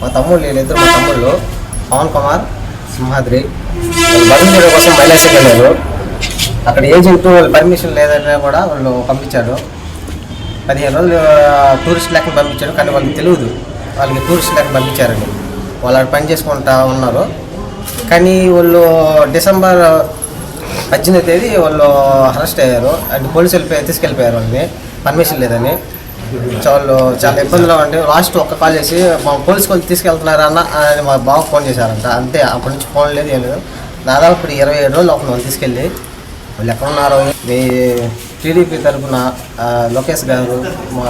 మా తమ్ముళ్ళు వీళ్ళిద్దరు మా తమ్ముళ్ళు పవన్ కుమార్ సింహాద్రి. వాళ్ళు బదిలీ కోసం మైలాసకి వెళ్ళారు అక్కడ ఏజెంట్ వాళ్ళు పర్మిషన్ లేదంటే కూడా వాళ్ళు పంపించారు. పదిహేను రోజులు టూరిస్ట్ లెక్కన పంపించారు కానీ వాళ్ళకి తెలియదు వాళ్ళకి టూరిస్ట్ లెక్క పంపించారని వాళ్ళు అక్కడ పని చేసుకుంటా ఉన్నారు. కానీ వాళ్ళు డిసెంబర్ పద్దెనిమిది తేదీ వాళ్ళు అరెస్ట్ అయ్యారు. అంటే పోలీసులు వెళ్ళిపోయి తీసుకెళ్ళిపోయారు వాళ్ళని. పర్మిషన్ లేదని. వాళ్ళు చాలా ఇబ్బందులు ఉండి లాస్ట్ ఒక్క కాల్ చేసి మా పోలీస్ వాళ్ళు తీసుకెళ్తున్నారా అన్న అని మా బావ ఫోన్ చేశారంట. అంతే అప్పటి నుంచి ఫోన్ లేదు ఏం లేదు. దాదాపు ఇప్పుడు ఇరవై ఏడు రోజులు ఒక వాళ్ళు తీసుకెళ్ళి వాళ్ళు ఎక్కడ ఉన్నారో మీ టీడీపీ తరఫున లోకేష్ గారు మా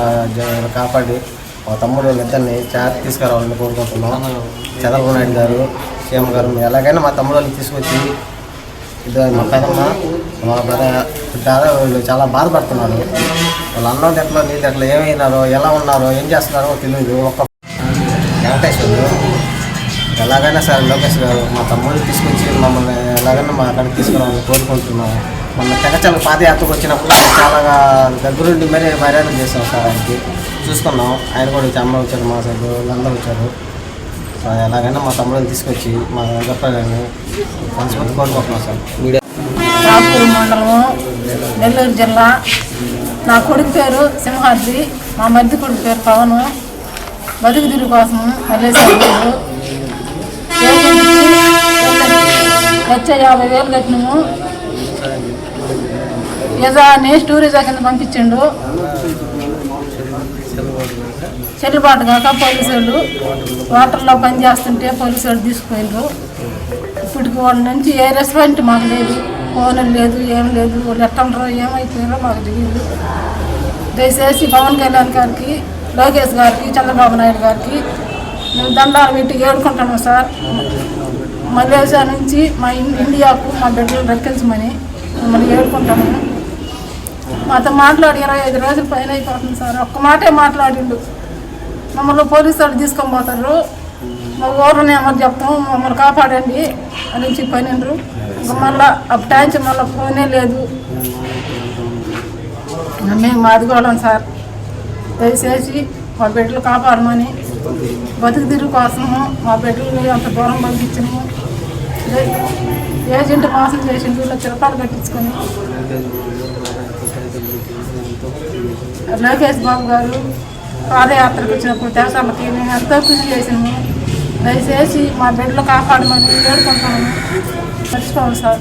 కాపాడి మా తమ్ముడు ఇద్దరిని చేత తీసుకురావాలని కోరుకుంటున్నాం. చంద్రబాబు నాయుడు గారు సీఎం గారు ఎలాగైనా మా తమ్ముడు తీసుకొచ్చి ఇద్దరు మా పెదమ్మ మా బ్రదర్ దాదాపు వీళ్ళు చాలా బాధపడుతున్నారు. వాళ్ళు అన్నం తిట్టలో నీళ్ళు ఎట్లా ఏమైనారో ఎలా ఉన్నారో ఏం చేస్తున్నారో తెలియదు ఒక్క వెంకటేశ్వరుడు ఎలాగైనా సరే లోకేష్ గారు మా తమ్ముడిని తీసుకొచ్చి మమ్మల్ని ఎలాగైనా మా అక్కడికి తీసుకురావాలని కోరుకుంటున్నాం మొన్న తెగచల పాదయాత్రకు వచ్చినప్పుడు చాలా దగ్గరుండి మరీ మర్యాద చేసాం సార్ ఆయనకి. చూసుకున్నాం. ఆయన కూడా వచ్చి అమ్మ వచ్చారు మా సైడ్ వాళ్ళందరూ వచ్చారు. ఎలాగైనా మా తమ్ముడిని తీసుకొచ్చి మా చెప్పాలని మనస్ఫూర్తి కోరుకుంటున్నాం సార్. మీడియా మండలం నెల్లూరు జిల్లా నా కొడుకు పేరు సింహాద్రి. మా మధ్య కొడుకు పేరు పవన్. బతుకుదిరి కోసం మల్లేశ్వర వచ్చే యాభై వేలు కట్టినాము. యజాని టూరిజం కింద పంపించిండు. చెల్లుబాటు కాక పోలీసు వాళ్ళు వాటర్లో పని చేస్తుంటే పోలీసు వాళ్ళు తీసుకుపోయినారు ఇప్పటికి వాళ్ళ నుంచి ఏ రెస్పాండ్ మాకు లేదు. ఫోన్ లేదు ఏం లేదు. వాళ్ళు ఎట్టండ్రో ఏమైపోయారో మాకు తెలియదు. దయచేసి పవన్ కళ్యాణ్ గారికి లోకేష్ గారికి చంద్రబాబు నాయుడు గారికి మేము దండాలు పెట్టి ఏడుకుంటున్నాం సార్. మలేషియా నుంచి మా ఇండియాకు మా బిడ్డలు రక్కించమని మిమ్మల్ని ఏడుకుంటాము మాతో మాట్లాడి ఇరవై ఐదు రోజులు పైన అయిపోతుంది సార్. ఒక్క మాటే మాట్లాడిండు. మమ్మల్ని పోలీసు వాళ్ళు తీసుకొని పోతారు. ఊరిని ఏమని చెప్తాం మమ్మల్ని కాపాడండి అని చెప్పినారు ఇంకా మళ్ళా అప్పుడు టైం మళ్ళీ ఫోనే లేదు. మేము మాదిగోళం సార్. దయచేసి మా బిడ్డలు కాపాడమని బతుకు తిరుగు కోసము మా బిడ్డలు అంత దూరం పంపించము. ఏజెంట్ మోసం చేసిన వీళ్ళు చిరపాలు కట్టించుకొని. లోకేష్ బాబు గారు పాదయాత్రకు వచ్చినప్పుడు దేశాలకి మేము ఎంతో కృషి చేసినాము దయచేసి మా బిడ్డలు కాపాడమని వేడుకుంటాము మర్చిపోవాలి సార్.